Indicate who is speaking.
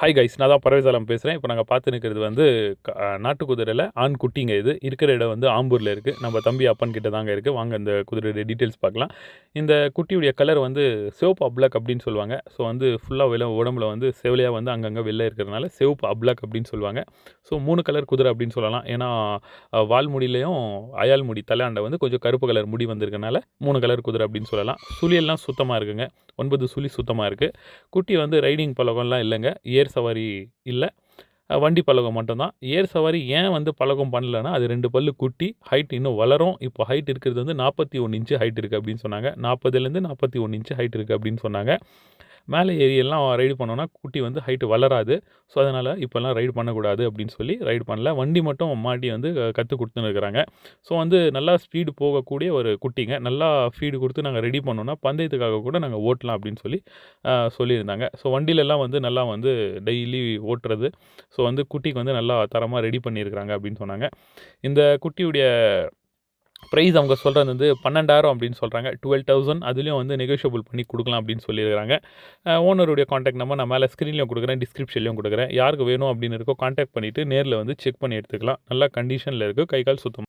Speaker 1: Hi guys நான் தான் பறவைசாலம் பேசுகிறேன் இப்போ நாங்கள் பார்த்து நிற்கிறது வந்து நாட்டு குதிரையில் ஆண் குட்டிங்க இது. இருக்கிற இடம் வந்து ஆம்பூரில் இருக்குது நம்ம தம்பி அப்பன் கிட்ட தாங்க இருக்குது வாங்க இந்த குதிரையோட டீட்டெயில்ஸ் பார்க்கலாம். இந்த குட்டியுடைய கலர் வந்து சிவப்பு அப்ளக் அப்படின்னு சொல்லுவாங்க. ஸோ வந்து ஃபுல்லாக வெளில உடம்புல வந்து செவலையாக வந்து அங்கங்கே வெளில இருக்கிறதுனால சிவப்பு அப்ளக் அப்படின்னு சொல்லுவாங்க. ஸோ மூணு கலர் குதிரை அப்படின்னு சொல்லலாம். ஏன்னா வால்முடியிலையும் அயால் முடி தலையாண்டை வந்து கொஞ்சம் கருப்பு கலர் முடி வந்திருக்கனால மூணு கலர் குதிரை அப்படின்னு சொல்லலாம். சுழியெல்லாம் சுத்தமாக இருக்குங்க. ஒன்பது சுழி சுத்தமாக இருக்குது குட்டி வந்து ரைடிங் பழக்கம்லாம் இல்லைங்க. ஏர் ஏர் சவாரி இல்லை. வண்டி பழகம் மட்டும்தான். ஏர் சவாரி ஏன் வந்து பழகம் பண்ணலன்னா அது ரெண்டு பல்லு குட்டி ஹைட் இன்னும் வளரும். இப்போ ஹைட் இருக்கிறது வந்து நாற்பத்தி ஒன்று இன்ச்சு ஹைட் இருக்குது அப்படின்னு சொன்னாங்க. நாற்பதுலேருந்து நாற்பத்தி ஒன்று இன்ச்சு ஹைட் இருக்குது அப்படின்னு சொன்னாங்க. மேலே ஏரியெல்லாம் ரைடு பண்ணோன்னா குட்டி வந்து ஹைட்டு வளராது. ஸோ அதனால் இப்போல்லாம் ரைடு பண்ணக்கூடாது அப்படின்னு சொல்லி ரைடு பண்ணல. வண்டி மட்டும் மாட்டி வந்து கற்றுக் கொடுத்துன்னு இருக்கிறாங்க. ஸோ வந்து நல்லா ஸ்பீடு போகக்கூடிய ஒரு குட்டிங்க. நல்லா ஃபீடு கொடுத்து நாங்கள் ரெடி பண்ணோன்னா பந்தயத்துக்காக கூட நாங்கள் ஓட்டலாம் அப்படின்னு சொல்லி சொல்லியிருந்தாங்க. ஸோ வண்டியிலலாம் வந்து நல்லா வந்து டெய்லி ஓட்டுறது. ஸோ வந்து குட்டிக்கு வந்து நல்லா தரமாக ரெடி பண்ணியிருக்கிறாங்க அப்படின்னு சொன்னாங்க. இந்த குட்டியுடைய ப்ரைஸ் அவங்க சொல்கிறது வந்து பன்னெண்டாயிரம் அப்படின்னு சொல்கிறாங்க டுவெல் தௌசண்ட் அதுலேயும் வந்து நெகோஷியபிள் பண்ணி கொடுக்கலாம் அப்படின்னு சொல்லியிருக்காங்க ஓனருடைய காண்டாக்ட் நம்பர் நான் மேலே ஸ்க்ரீன்லையும் கொடுக்குறேன் டிஸ்கிரிப்ஷன்லையும் கொடுக்குறேன். யாருக்கு வேணும் அப்படின்னு இருக்கோ காண்டாக்ட் பண்ணிவிட்டு நேரில் வந்து செக் பண்ணி எடுத்துக்கலாம். நல்லா கண்டிஷனில் இருக்குது கை கால் சுத்தம்